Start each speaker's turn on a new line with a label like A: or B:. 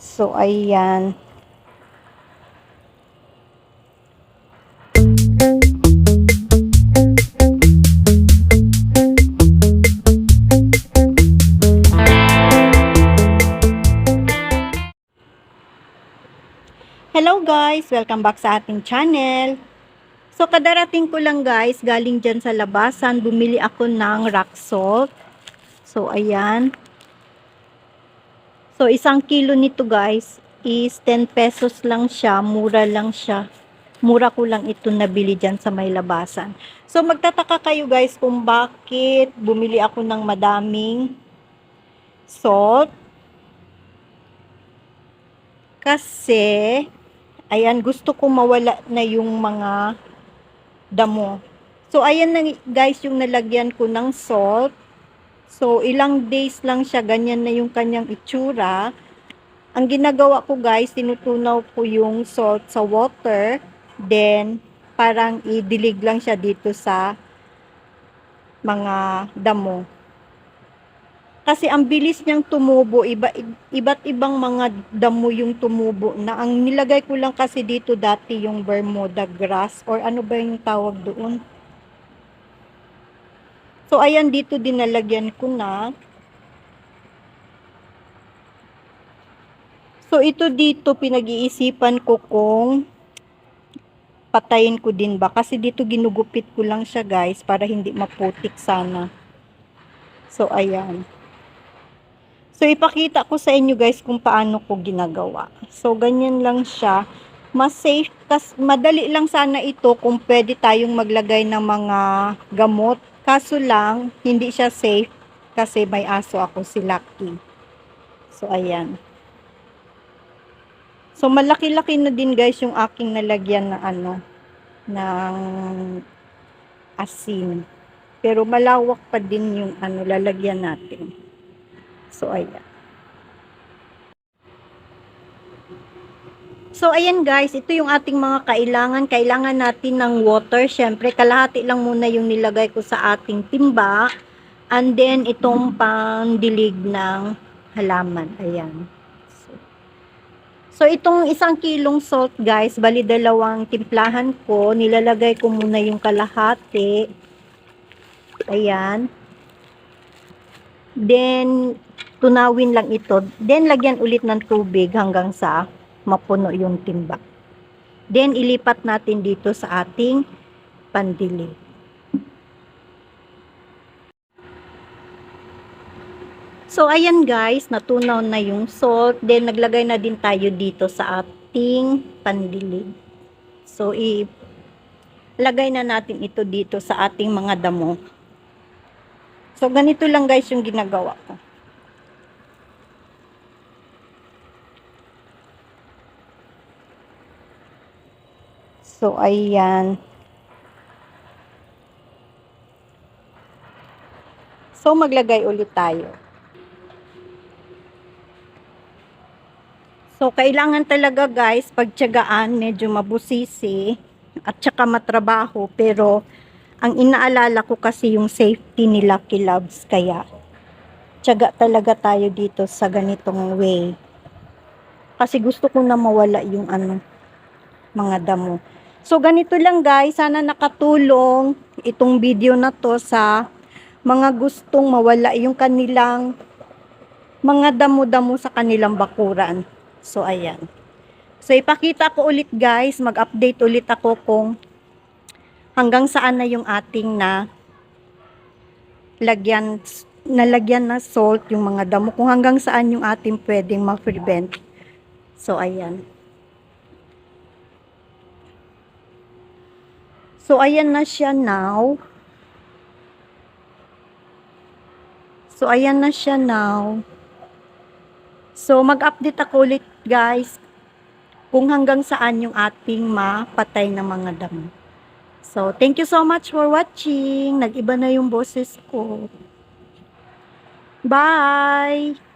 A: So, ayan. Hello guys! Welcome back sa ating channel. So, kadarating ko lang guys, galing dyan sa labasan, bumili ako ng rock salt. So, ayan. So, isang kilo nito guys is 10 pesos lang siya. Mura lang siya. Mura ko lang ito nabili dyan sa may labasan. So, magtataka kayo guys kung bakit bumili ako ng madaming salt. Kasi, ayan, gusto ko mawala na yung mga damo. So, ayan na guys yung nalagyan ko ng salt. So, ilang days lang siya, ganyan na yung kanyang itsura. Ang ginagawa ko guys, tinutunaw ko yung salt sa water. Then, parang idilig lang siya dito sa mga damo. Kasi ang bilis niyang tumubo, iba, iba't ibang mga damo yung tumubo na. Ang nilagay ko lang kasi dito dati yung Bermuda grass or ano ba yung tawag doon. So, ayan dito dinalagyan ko na. So, ito dito pinag-iisipan ko kung patayin ko din ba. Kasi dito ginugupit ko lang siya guys para hindi maputik sana. So, ayan. So, ipakita ko sa inyo guys kung paano ko ginagawa. So, ganyan lang siya. Mas safe, kas, madali lang sana ito kung pwede tayong maglagay ng mga gamot. Kaso lang, hindi siya safe kasi may aso ako si Lucky. So, ayan. So, malaki-laki na din guys yung aking nalagyan na ano, ng asin. Pero malawak pa din yung ano, lalagyan natin. So, ayan. So, ayan guys, ito yung ating mga kailangan. Kailangan natin ng water. Siyempre, kalahati lang muna yung nilagay ko sa ating timba. And then, itong pangdilig ng halaman. Ayan. So, so, itong isang kilong salt guys, bali dalawang timplahan ko. Nilalagay ko muna yung kalahati. Ayan. Then, tunawin lang ito. Then, lagyan ulit ng tubig hanggang sa mapuno yung timba. Then, ilipat natin dito sa ating pandili. So, ayan guys, natunaw na yung salt. Then, naglagay na din tayo dito sa ating pandilig. So, ilagay na natin ito dito sa ating mga damo. So, ganito lang guys yung ginagawa ko. So, ayan. So, maglagay ulit tayo. So, kailangan talaga guys, pagtyagaan, medyo mabusisi at saka matrabaho. Pero, ang inaalala ko kasi yung safety ni Lucky Loves. Kaya, tiyaga talaga tayo dito sa ganitong way. Kasi gusto ko na mawala yung ano, mga damo. So, ganito lang guys. Sana nakatulong itong video na to sa mga gustong mawala yung kanilang mga damo-damo sa kanilang bakuran. So, ayan. So, ipakita ko ulit guys. Mag-update ulit ako kung hanggang saan na yung ating na lagyan, nalagyan na salt yung mga damo. Kung hanggang saan yung ating pwedeng ma-prevent. So, ayan. So, ayan na siya now. So, ayan na siya now. So, mag-update ako ulit, guys, kung hanggang saan yung ating mapatay ng mga damo. So, thank you so much for watching. Nag-iba na yung boses ko. Bye!